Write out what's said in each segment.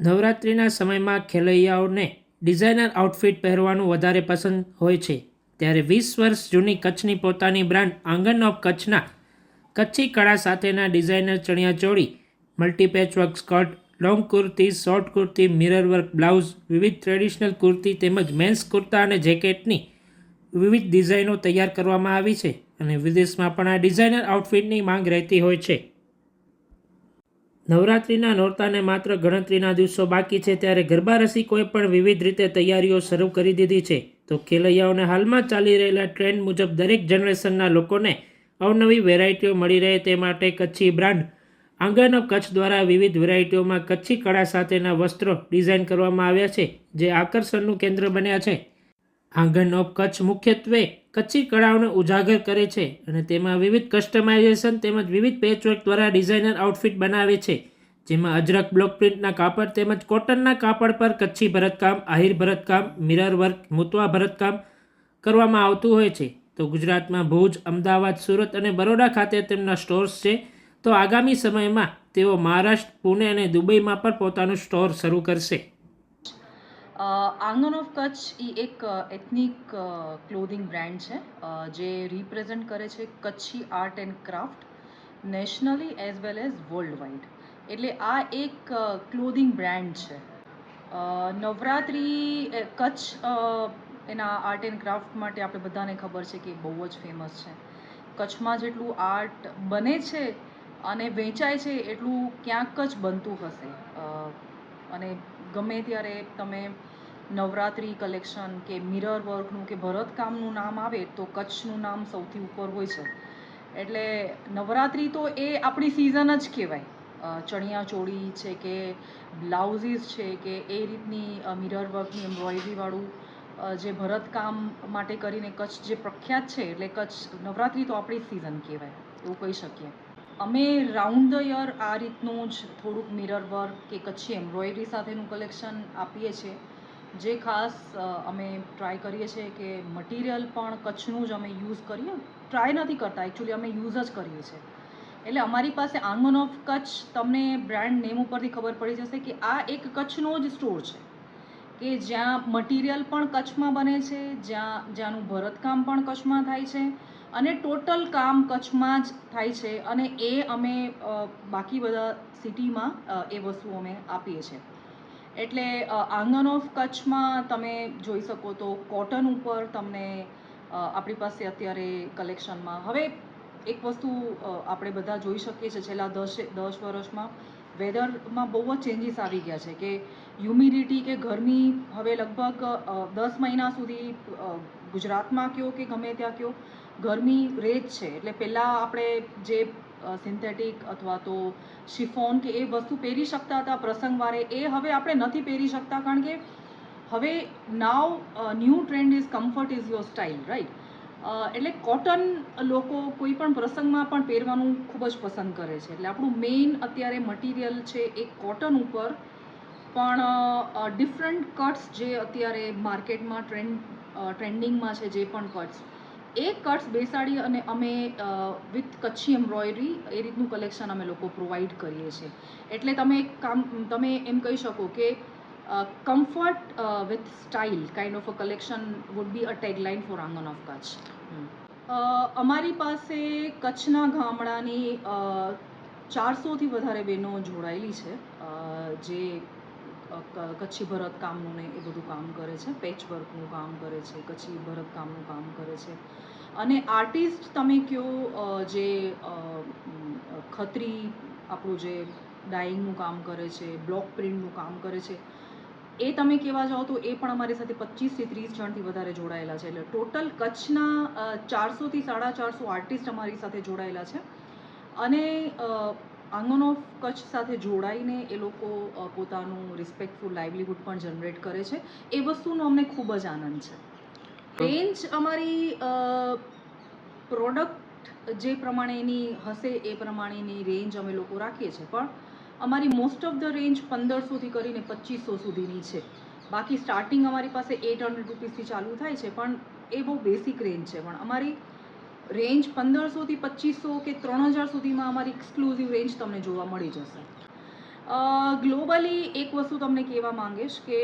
નવરાત્રિના સમયમાં ખેલૈયાઓને designer outfit પહેરવાનું વધારે પસંદ હોય છે. ત્યારે વીસ વર્ષ જૂની કચ્છની પોતાની બ્રાન્ડ આંગણ ઓફ કચ્છના કચ્છી કળા સાથેના designer chaniya choli multipatch work skirt long kurti short kurti mirror work blouse વિવિધ ટ્રેડિશનલ કુર્તી તેમજ મેન્સ કુર્તા અને જેકેટની વિવિધ ડિઝાઇનો તૈયાર કરવામાં આવી છે અને વિદેશમાં પણ આ ડિઝાઇનર આઉટફિટની માંગ રહેતી હોય છે. નવરાત્રિના નોરતાને માત્ર ગણતરીના દિવસો બાકી છે, ત્યારે ગરબા રસિકોએ પણ વિવિધ રીતે તૈયારીઓ શરૂ કરી દીધી છે. તો ખેલૈયાઓને હાલમાં ચાલી રહેલા ટ્રેન્ડ મુજબ દરેક જનરેશનના લોકોને અવનવી વેરાયટીઓ મળી રહે તે માટે કચ્છી બ્રાન્ડ આંગણ ઓફ કચ્છ દ્વારા વિવિધ વેરાયટીઓમાં કચ્છી કળા સાથેના વસ્ત્રો ડિઝાઇન કરવામાં આવ્યા છે, જે આકર્ષણનું કેન્દ્ર બન્યા છે. આંગણ ઓફ કચ્છ મુખ્યત્વે કચ્છી કળાઓને ઉજાગર કરે છે અને તેમાં વિવિધ કસ્ટમાઇઝેશન તેમજ વિવિધ પેચવર્ક દ્વારા ડિઝાઇનર આઉટફિટ બનાવે છે. જેમાં અજરક બ્લોક પ્રિન્ટના કાપડ તેમજ કોટનના કાપડ પર કચ્છી ભરતકામ, આહિર ભરતકામ મિરર વર્ક મૂતવા ભરતકામ કરવામાં આવતું હોય છે. તો ગુજરાતમાં ભુજ, અમદાવાદ, સુરત અને બરોડા ખાતે તેમના સ્ટોર્સ છે. તો આગામી સમયમાં તેઓ મહારાષ્ટ્ર, પુણે અને દુબઈમાં પણ પોતાનું સ્ટોર શરૂ કરશે. આંગન ઓફ કચ્છ એ એક એથનિક ક્લોધિંગ બ્રાન્ડ છે જે રિપ્રેઝન્ટ કરે છે Kutchi art and craft nationally as well as worldwide એટલે આ એક ક્લોધિંગ બ્રાન્ડ છે. નવરાત્રિ કચ્છ એના આર્ટ એન્ડ ક્રાફ્ટ માટે આપણે બધાને ખબર છે કે બહુ જ ફેમસ છે. કચ્છમાં જેટલું આર્ટ બને છે અને વેચાય છે એટલું ક્યાંક જ બનતું હશે. અને ગમે ત્યારે તમે નવરાત્રિ કલેક્શન કે મિરર વર્કનું કે ભરતકામનું નામ આવે તો કચ્છનું નામ સૌથી ઉપર હોય છે. એટલે નવરાત્રિ તો એ આપણી સિઝન જ કહેવાય. ચણિયા ચોળી છે કે બ્લાઉઝીસ છે કે એ રીતની મિરર વર્કની એમ્બ્રોઇડરીવાળું જે ભરતકામ માટે કરીને કચ્છ જે પ્રખ્યાત છે એટલે કચ્છ નવરાત્રિ તો આપણી સિઝન કહેવાય, એવું કહી શકીએ. અમે રાઉન્ડ ધ યર આ રીતનું જ થોડુંક મિરર વર્ક કે કચ્છી એમ્બ્રોઇડરી સાથેનું કલેક્શન આપીએ છીએ. જે ખાસ અમે ટ્રાય કરીએ છીએ કે મટીરિયલ પણ કચ્છનું જ અમે યુઝ કરીએ. ટ્રાય નથી કરતા એકચ્યુઅલી અમે યુઝ જ કરીએ છીએ. એટલે અમારી પાસે આંગન ઓફ કચ્છ, તમને બ્રાન્ડ નેમ ઉપરથી ખબર પડી જશે કે આ એક કચ્છનો જ સ્ટોર છે. કે જ્યાં મટીરિયલ પણ કચ્છમાં બને છે, જ્યાં, જ્યાંનું ભરતકામ પણ કચ્છમાં થાય છે, અને ટોટલ કામ કચ્છમાં જ થાય છે, અને એ અમે બાકી બધા સિટીમાં એ વસ્તુ અમે આપીએ છીએ. એટલે આંગન ઓફ કચ્છમાં તમે જોઈ શકો તો કોટન ઉપર તમને આપણી પાસે અત્યારે કલેક્શનમાં. હવે એક વસ્તુ આપણે બધા જોઈ શકીએ છીએ છેલ્લા દસ દસ વર્ષમાં, વેધરમાં બહુ જ ચેન્જીસ આવી ગયા છે કે હ્યુમિડિટી કે ગરમી હવે લગભગ દસ મહિના સુધી ગુજરાતમાં કયો કે ગમે ત્યાં કયો ગરમી રહે જ છે, એટલે પહેલાં આપણે જે સિન્થેટિક અથવા તો શિફોન કે એ વસ્તુ પહેરી શકતા હતા પ્રસંગવારે એ હવે આપણે નથી પહેરી શકતા કારણ કે હવે now new trend is comfort is your style right એટલે કોટન લોકો કોઈ પણ પ્રસંગમાં પણ પહેરવાનું ખૂબ જ પસંદ કરે છે. એટલે આપણું મેઇન અત્યારે મટીરિયલ છે એ કોટન ઉપર. પણ ડિફરન્ટ કટ્સ જે અત્યારે માર્કેટમાં ટ્રેન્ડ ટ્રેન્ડિંગમાં છે, જે પણ કટ્સ એ કટ્સ બેસાડી અને અમે વિથ કચ્છી એમ્બ્રોઇડરી એ રીતનું કલેક્શન અમે લોકો પ્રોવાઈડ કરીએ છીએ. એટલે તમે એક કામ તમે એમ કહી શકો કે comfort with style kind of a collection would be a tagline for Aangan of Kutch અમારી પાસે કચ્છના ગામડાની ચારસોથી વધારે બહેનો જોડાયેલી છે. જે કચ્છી ભરતકામનું ને એ બધું કામ કરે છે. પેચ વર્કનું કામ કરે છે, કચ્છી ભરતકામનું કામ કરે છે. અને આર્ટિસ્ટ તમે કયો જે ખત્રી આપણું જે ડાઈંગનું કામ કરે છે, બ્લોક પ્રિન્ટનું કામ કરે છે, એ તમે કહેવા જાઓ તો એ પણ અમારી સાથે પચીસથી ત્રીસ જણથી વધારે જોડાયેલા છે. એટલે ટોટલ કચ્છના ચારસોથી સાડા ચારસો આર્ટિસ્ટ અમારી સાથે જોડાયેલા છે. અને આંગન ઓફ કચ્છ સાથે જોડાઈને એ લોકો પોતાનું રિસ્પેક્ટફુલ લાઇવલીહુડ પણ જનરેટ કરે છે. એ વસ્તુનો અમને ખૂબ જ આનંદ છે. રેન્જ અમારી પ્રોડક્ટ જે પ્રમાણેની હશે એ પ્રમાણેની રેન્જ અમે લોકો રાખીએ છીએ. પણ અમારી મોસ્ટ ઓફ ધ રેન્જ પંદરસોથી કરીને પચીસો સુધીની છે. બાકી સ્ટાર્ટિંગ અમારી પાસે એટ હંડ્રેડ રૂપીસથી ચાલુ થાય છે, પણ એ બહુ બેસિક રેન્જ છે. પણ અમારી રેન્જ પંદરસોથી પચીસો કે ત્રણ હજાર સુધીમાં અમારી એક્સક્લુઝિવ રેન્જ તમને જોવા મળી જશે. ગ્લોબલી એક વસ્તુ તમને કહેવા માંગીશ કે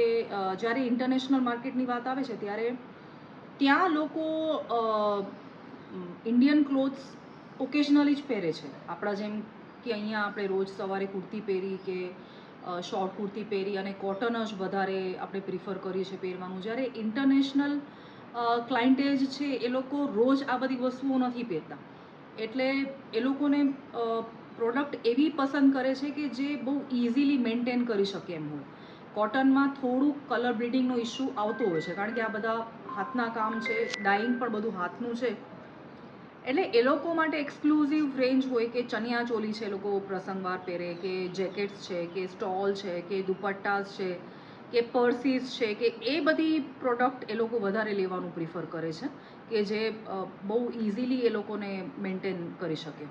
જ્યારે ઇન્ટરનેશનલ માર્કેટની વાત આવે છે ત્યારે ત્યાં લોકો ઇન્ડિયન ક્લોથ્સ ઓકેશનલી જ પહેરે છે. આપણા જેમ કે અહીંયા આપણે રોજ સવારે કુર્તી પહેરી કે શોર્ટ કુર્તી પહેરી અને કોટન જ વધારે આપણે પ્રિફર કરીએ છીએ પહેરવાનું. જ્યારે ઇન્ટરનેશનલ ક્લાઇન્ટેજ છે, એ લોકો રોજ આ બધી વસ્તુઓ નથી પહેરતા. એટલે એ લોકોને પ્રોડક્ટ એવી પસંદ કરે છે કે જે બહુ ઇઝીલી મેન્ટેન કરી શકે એમ હોય. કોટનમાં થોડુંક કલર બ્લીડિંગનો ઇસ્યુ આવતો હોય છે, કારણ કે આ બધા હાથના કામ છે ડાઈંગ પણ બધું હાથનું છે. એટલે એ લોકો માટે એક્સક્લુઝિવ રેન્જ હોય કે ચણિયા ચોલી છે લોકો પ્રસંગવાર પહેરે, કે જેકેટ્સ છે, કે સ્ટોલ છે, કે દુપટ્ટાસ છે. કે પર્સીસ છે કે એ બધી પ્રોડક્ટ એ લોકો વધારે લેવાનું પ્રિફર કરે છે કે જે બહુ ઇઝીલી એ લોકોને મેન્ટેન કરી શકે.